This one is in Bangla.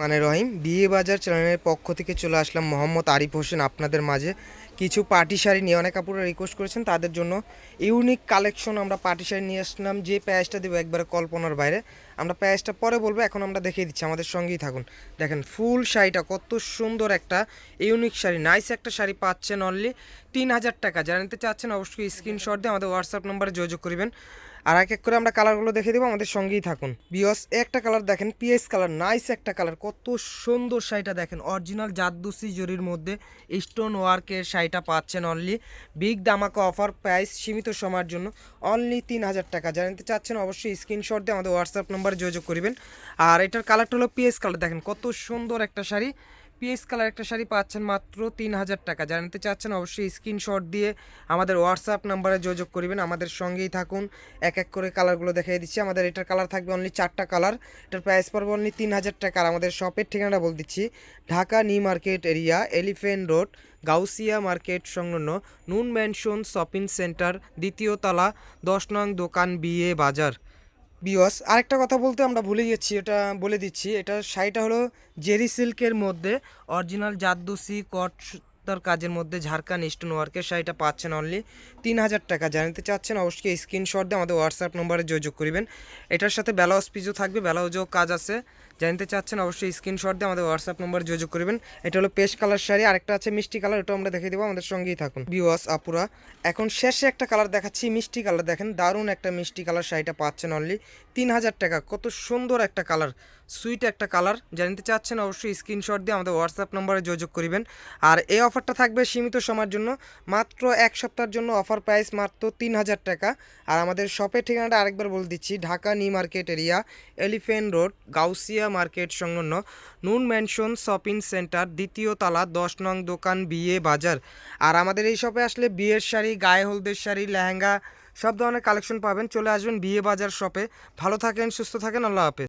মানে রহিম, বিয়ে বাজার চ্যানেলের পক্ষ থেকে চলে আসলাম মোহাম্মদ আরিফ হোসেন আপনাদের মাঝে। কিছু পার্টি শাড়ি নিয়ে অনেক আপুরা রিকোয়েস্ট করেছেন, তাদের জন্য ইউনিক কালেকশন আমরা পার্টি শাড়ি নিয়ে আসলাম। যে প্যাচটা দেবো একবারে কল্পনার বাইরে। আমরা প্যাচটা পরে বলব, এখন আমরা দেখিয়ে দিচ্ছি, আমাদের সঙ্গেই থাকুন। দেখেন, ফুল শাড়িটা কত সুন্দর একটা ইউনিক শাড়ি। নাইস একটা শাড়ি পাচ্ছেন অনলি তিন হাজার টাকা। যারা নিতে চাচ্ছেন, অবশ্যই স্ক্রিনশট দিয়ে আমাদের হোয়াটসঅ্যাপ নম্বরে যোগাযোগ করবেন। আর এক এক করে আমরা কালারগুলো দেখে দেবো, আমাদের সঙ্গেই থাকুন। বিয়স, একটা কালার দেখেন, পিএস কালার নাইস একটা কালার। কত সুন্দর শাড়িটা দেখেন অরিজিনাল জাদুসি জরির মধ্যে স্টোন ওয়ার্কের শাড়িটা পাচ্ছেন অনলি বিগ দামাকা অফার প্রাইস সীমিত সময়ের জন্য অনলি তিন হাজার টাকা। যারা নিতে চাচ্ছেন অবশ্যই স্ক্রিনশট দিয়ে আমাদের হোয়াটসঅ্যাপ নাম্বারে যোগাযোগ করবেন। আর এটার কালারটা হলো পিএস কালার, দেখেন কত সুন্দর একটা শাড়ি। পিএস কালার একটা শাড়ি পাচ্ছেন মাত্র তিন হাজার টাকা। যারা নিতে চাচ্ছেন অবশ্যই স্ক্রিনশট দিয়ে আমাদের হোয়াটসঅ্যাপ নাম্বারে যোগাযোগ করবেন। আমাদের সঙ্গেই থাকুন। এক এক করে কালারগুলো দেখিয়ে দিচ্ছি। আমাদের এটার কালার থাকবে অনলি চারটা কালার এটার প্রাইস পড়বে অনলি তিন হাজার টাকা। আর আমাদের শপের ঠিকানাটা বল দিচ্ছি। Dhaka New Market area Elephant Road Gausia Market সংলগ্ন নুন ম্যানশন শপিং সেন্টার, দ্বিতীয় তলা, দশ নং দোকান বিয়ে বাজার। বিয়স আরেকটা কথা বলতে আমরা ভুলে যাচ্ছি এটা বলে দিচ্ছি, এটা শাড়িটা হলো জেরি সিল্কের মধ্যে, অরিজিনাল জাদুসি কট সুতার কাজের মধ্যে ঝাড়খান স্টোন ওয়ার্কের শাড়িটা পাচ্ছেন অনলি তিন হাজার টাকা জানতে চাচ্ছেন অবশ্যই স্ক্রিনশট দিয়ে আমাদের হোয়াটসঅ্যাপ নম্বরে যোগাযোগ করবেন। এটার সাথে ব্লাউজ পিসও থাকবে ব্লাউজও কাজ আছে। জানতে চাচ্ছেন অবশ্যই স্ক্রিনশট দিয়ে আমাদের হোয়াটসঅ্যাপ নম্বরে যোগাযোগ করবেন। এটা হলো পেস্ট কালার শাড়ি, আরেকটা আছে মিষ্টি কালার ওটাও আমরা দেখে দেবো, আমাদের সঙ্গেই থাকুন। বিওয়াস আপুরা, এখন শেষে একটা কালার দেখাচ্ছি, মিষ্টি কালার দেখেন, দারুণ একটা মিষ্টি কালার শাড়িটা পাচ্ছেন অনলি তিন হাজার টাকা। কত সুন্দর একটা কালার সুইট একটা কালার জানতে চাচ্ছেন অবশ্যই স্ক্রিনশট দিয়ে আমাদের হোয়াটসঅ্যাপ নম্বরে যোগাযোগ করবেন। আর এই অফারটা থাকবে সীমিত সময়ের জন্য, মাত্র এক সপ্তাহের জন্য অফার প্রাইস মাত্র তিন হাজার টাকা। আর আমাদের শপের ঠিকানাটা আরেকবার বলে দিচ্ছি, Dhaka New Market area Elephant Road Gausia Market সংলগ্ন নুন ম্যানশন শপিং সেন্টার, দ্বিতীয় তালা, দশ নং দোকান, বিয়ে বাজার। আর আমাদের এই শপে আসলে বিয়ের শাড়ি, গায়ে হলদের শাড়ি, লেহেঙ্গা, সব ধরনের কালেকশন পাবেন। চলে আসবেন বিয়ে বাজার শপে। ভালো থাকেন, সুস্থ থাকেন, আল্লাহ হাফেজ।